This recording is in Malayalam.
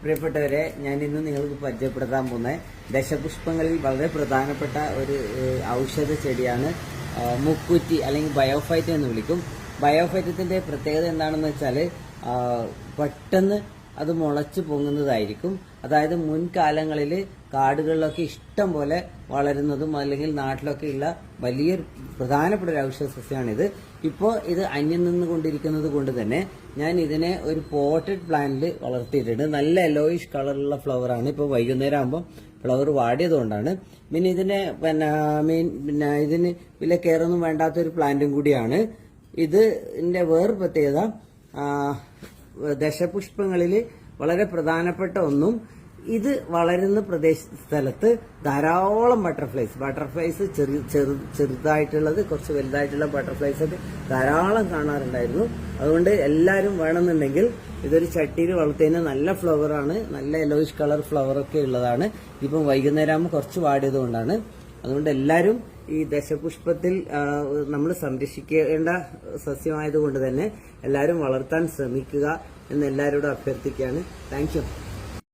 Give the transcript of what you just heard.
പ്രിയപ്പെട്ടവരെ ഞാൻ ഇന്ന് നിങ്ങൾക്ക് പരിചയപ്പെടുത്താൻ പോകുന്ന ദശപുഷ്പങ്ങളിൽ വളരെ പ്രധാനപ്പെട്ട ഒരു ഔഷധ ചെടിയാണ് മുക്കുറ്റി അല്ലെങ്കിൽ ബയോഫൈറ്റ് എന്ന് വിളിക്കും. ബയോഫൈറ്റത്തിന്റെ പ്രത്യേകത എന്താണെന്ന് വെച്ചാൽ പെട്ടെന്ന് അത് മുളച്ചു പൊങ്ങുന്നതായിരിക്കും. അതായത് മുൻകാലങ്ങളിൽ കാടുകളിലൊക്കെ ഇഷ്ടം പോലെ വളരുന്നതും അല്ലെങ്കിൽ നാട്ടിലൊക്കെ ഉള്ള വലിയൊരു പ്രധാനപ്പെട്ട ഒരു ഔഷധ സസ്യമാണിത്. ഇപ്പോൾ ഇത് അന്യം നിന്നുകൊണ്ടിരിക്കുന്നത് കൊണ്ട് തന്നെ ഞാൻ ഇതിനെ ഒരു പോട്ടഡ് പ്ലാന്റിൽ വളർത്തിയിട്ടുണ്ട്. നല്ല യെല്ലോയിഷ് കളറുള്ള ഫ്ലവറാണ് ഇപ്പോൾ വൈകുന്നേരം ആകുമ്പോൾ ഫ്ലവർ വാടിയതുകൊണ്ടാണ്. പിന്നെ ഇതിനെ പിന്നെ മീൻ പിന്നെ ഇതിന് വില കെയറൊന്നും വേണ്ടാത്തൊരു പ്ലാന്റും കൂടിയാണ്. ഇതിന്റെ വേറൊരു പ്രത്യേകത ദശപുഷ്പങ്ങളിൽ വളരെ പ്രധാനപ്പെട്ട ഒന്നും ഇത് വളരുന്ന പ്രദേശ സ്ഥലത്ത് ധാരാളം ബട്ടർഫ്ലൈസ് ബട്ടർഫ്ലൈസ് ചെറു ചെറു ചെറുതായിട്ടുള്ളത് കുറച്ച് വലുതായിട്ടുള്ള ബട്ടർഫ്ലൈസ് ഒക്കെ ധാരാളം കാണാറുണ്ടായിരുന്നു. അതുകൊണ്ട് എല്ലാവരും വേണമെന്നുണ്ടെങ്കിൽ ഇതൊരു ചട്ടിയിൽ വളർത്തിയതിന് നല്ല ഫ്ലവറാണ് നല്ല യെല്ലോയിഷ് കളർ ഫ്ലവറൊക്കെ ഉള്ളതാണ്. ഇപ്പം വൈകുന്നേരം കുറച്ച് വാടിയത് കൊണ്ടാണ് അതുകൊണ്ട് എല്ലാവരും ഈ ദശപുഷ്പത്തിൽ നമ്മൾ സംരക്ഷിക്കേണ്ട സസ്യമായതുകൊണ്ട് തന്നെ എല്ലാവരും വളർത്താൻ ശ്രമിക്കുക എന്ന് എല്ലാവരോടും അഭ്യർത്ഥിക്കുകയാണ്. താങ്ക്